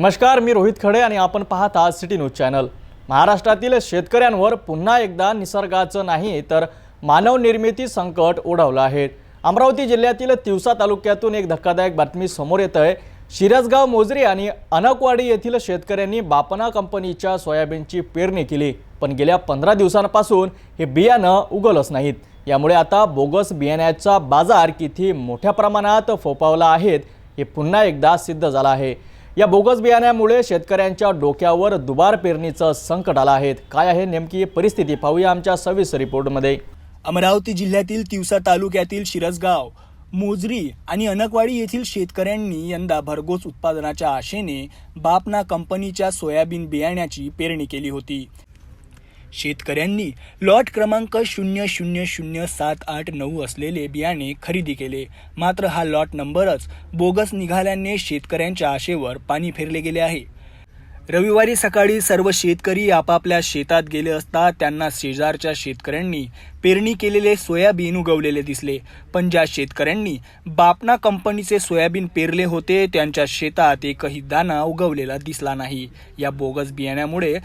नमस्कार मी रोहित खडे आणि आपण पाहत आहात सिटी न्यूज चॅनल. महाराष्ट्रातील शेतकऱ्यांवर पुन्हा एकदा निसर्गाचं नाही तर मानवनिर्मिती संकट ओढवलं आहे. अमरावती जिल्ह्यातील तिवसा तालुक्यातून एक धक्कादायक बातमी समोर येत आहे. शिरसगाव मोजरी आणि अनकवाडी येथील शेतकऱ्यांनी बापना कंपनीच्या सोयाबीनची पेरणी केली पण गेल्या पंधरा दिवसांपासून हे बियाणं उगवलंच नाहीत. यामुळे आता बोगस बियाण्याचा बाजार किती मोठ्या प्रमाणात फोपावला आहेत हे पुन्हा एकदा सिद्ध झालं आहे. या बोगस बियाण्यामुळे शेतकऱ्यांच्या डोक्यावर दुबार पेरणीचं संकट आलं आहे. काय आहे नेमकी परिस्थिती? पाहूया आमच्या सविस्तर रिपोर्टमध्ये. अमरावती जिल्ह्यातील तिवसा तालुक्यातील शिरसगाव मोजरी आणि अनकवाडी येथील शेतकऱ्यांनी यंदा भरघोस उत्पादनाच्या आशेने बापना कंपनीच्या सोयाबीन बियाण्याची पेरणी केली होती. शेतकऱ्यांनी लॉट क्रमांक शून्य शून्य शून्य सात आठ नऊ असलेले बियाणे खरेदी केले. मात्र हा लॉट नंबरच बोगस निघाल्याने शेतकऱ्यांच्या आशेवर पाणी फेरले गेले आहे. रविवारी सकाळी सर्व शेतकरी आपापल्या शेतात गेले असता त्यांना शेजारच्या शेतकऱ्यांनी पेरणी केलेले सोयाबीन उगवलेले दिसले. पण ज्या शेतकऱ्यांनी बापना कंपनीचे सोयाबीन पेरले होते त्यांच्या शेतात एकही दाना उगवलेला दिसला नाही. या बोगस बियाण्यामुळे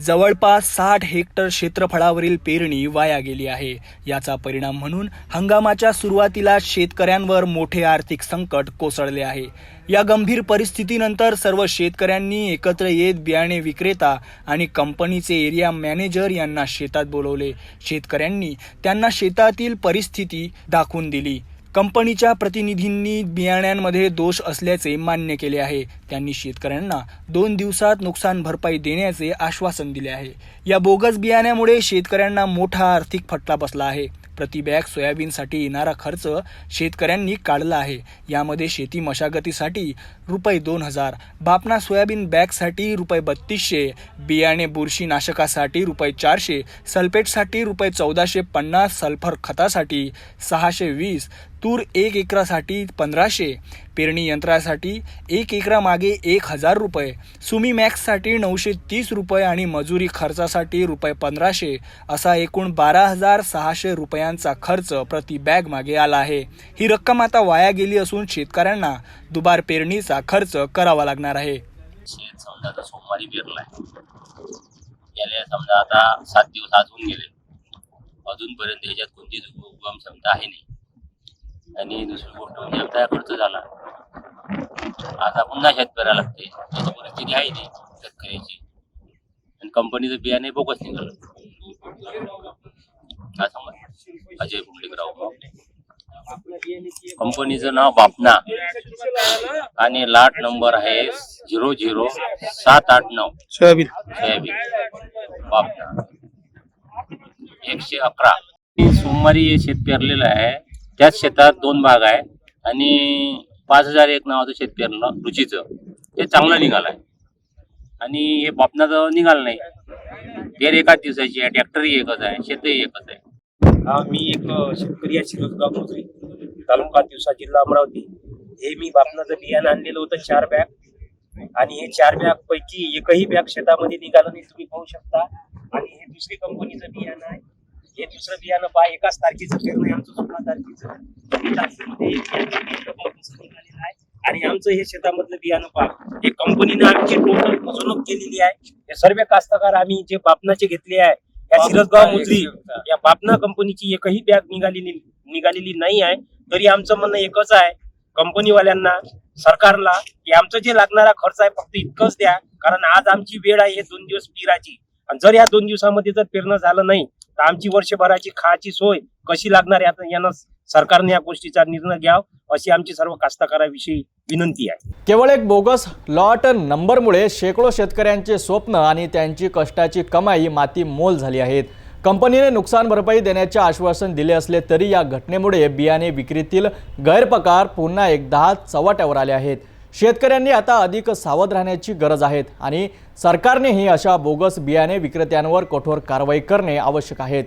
जवळपास साठ हेक्टर क्षेत्रफळावरील पेरणी वाया गेली आहे. याचा परिणाम म्हणून हंगामाच्या सुरुवातीला शेतकऱ्यांवर मोठे आर्थिक संकट कोसळले आहे. या गंभीर परिस्थितीनंतर सर्व शेतकऱ्यांनी एकत्र येत बियाणे विक्रेता आणि कंपनीचे एरिया मॅनेजर यांना शेतात बोलवले. शेतकऱ्यांनी त्यांना शेतातील परिस्थिती दाखवून दिली. कंपनीच्या प्रतिनिधींनी बियाण्यांमध्ये दोष असल्याचे मान्य केले आहे. त्यांनी शेतकऱ्यांना दोन दिवसात नुकसान भरपाई देण्याचे आश्वासन दिले आहे. या बोगस बियाण्यामुळे शेतकऱ्यांना मोठा आर्थिक फटका बसला आहे. प्रतिबॅग सोयाबीनसाठी येणारा खर्च शेतकऱ्यांनी काढला आहे. यामध्ये शेती मशागतीसाठी रुपये दोन हजार बापना सोयाबीन बॅगसाठी रुपये बत्तीसशे बियाणे बुरशीनाशकासाठी रुपये चारशे सल्फेटसाठी रुपये चौदाशे पन्नास सल्फर खतासाठी सहाशे वीस तूर एक एकरासाठी पंधराशे पेरणी यंत्रासाठी एक एकरामागे एक हजार रुपये सुमी मॅक्ससाठी नऊशे तीस रुपये आणि मजुरी खर्चासाठी रुपये पंधराशे असा एकूण बारा हजार सहाशे रुपयांचा खर्च प्रति बॅग मागे आला आहे. ही रक्कम आता वाया गेली असून शेतकऱ्यांना दुबार पेरणीचा खर्च करावा लागणार आहे. समजा आता सोमवारी गेले समजा आता सात दिवस आज होऊन गेले. अजूनपर्यंत याच्यात कोणतीच उगम क्षमता आहे नाही. आणि दुसरी गोष्ट म्हणजे खर्च झाला. आता पुन्हा शेत पेरायला लागते. याची परिस्थिती आहे नाही शेतकऱ्याची. आणि कंपनीचं बियाणे बोगस निघालं. काय समज? अजय पुंडलिकराव कंपनीचं नाव बापना. आणि लाट नंबर आहे झिरो झिरो सात आठ नऊ. सोयाबीन. सोयाबीन. बापना. एकशे अकरा. सोमवारी हे शेत पेरलेलं आहे. त्याच शेतात दोन भाग आहे आणि पाच हजार एक नावाचं शेत पेरलं रुचीचं. ते चांगलं निघालं आहे आणि हे बापनाचं निघालं नाही. पेर एकाच दिवसाची आहे. ट्रॅक्टरही एकच आहे. शेतही एकच आहे. हा मी एक शेतकरी आहे शिरोजगाव मोजरी तालुका दिवसा जिल्हा अमरावती. हे मी बापनाचं बियाणं आणलेलं होतं चार बॅग. आणि हे चार बॅग पैकी एकही बॅग शेतामध्ये निघालं नाही तुम्ही पाहू शकता. आणि हे दुसरी कंपनीचं बियाणं आहे. हे दुसरं बियाणं पहा एकाच तारखेचं पेरणं आहे आमचं सोळा तारखेचं. आहे आणि आमचं हे शेतामधलं बियाणं पहा हे कंपनीनं आमची टोटल फसवणूक केलेली आहे. हे सर्व कास्तकार आम्ही जे बापनाचे घेतले आहे या शिरसगाव मोजरी या बापना कंपनीची एकही बॅग निघालेली निघालेली नाही आहे. तरी आमचं म्हणणं एकच आहे कंपनीवाल्यांना सरकारला की आमचं जे लागणारा खर्च आहे फक्त इतकंच द्या कारण आज आमची वेळ आहे हे दोन दिवस पेराची. आणि जर या दोन दिवसामध्ये जर पेरणं झालं नाही आमची वर्षभराची खायची सोय कशी लागणार आहे आता यानं सरकारने या गोष्टीचा निर्णय घ्यावा अशी आमची सर्व कास्तकाराविषयी विनंती आहे. केवळ एक बोगस लॉट नंबरमुळे शेकडो शेतकऱ्यांचे स्वप्न आणि त्यांची कष्टाची कमाई माती मोल झाली आहेत. कंपनीने नुकसान भरपाई देण्याचे आश्वासन दिले असले तरी या घटनेमुळे बियाणे विक्रीतील गैरप्रकार पुन्हा एकदा चव्हाट्यावर आले आहेत. शेतकऱ्यांनी आता अधिक सावध राहण्याची गरज आहे आणि सरकारनेही अशा बोगस बियाणे विक्रेत्यांवर कठोर कारवाई करणे आवश्यक आहे.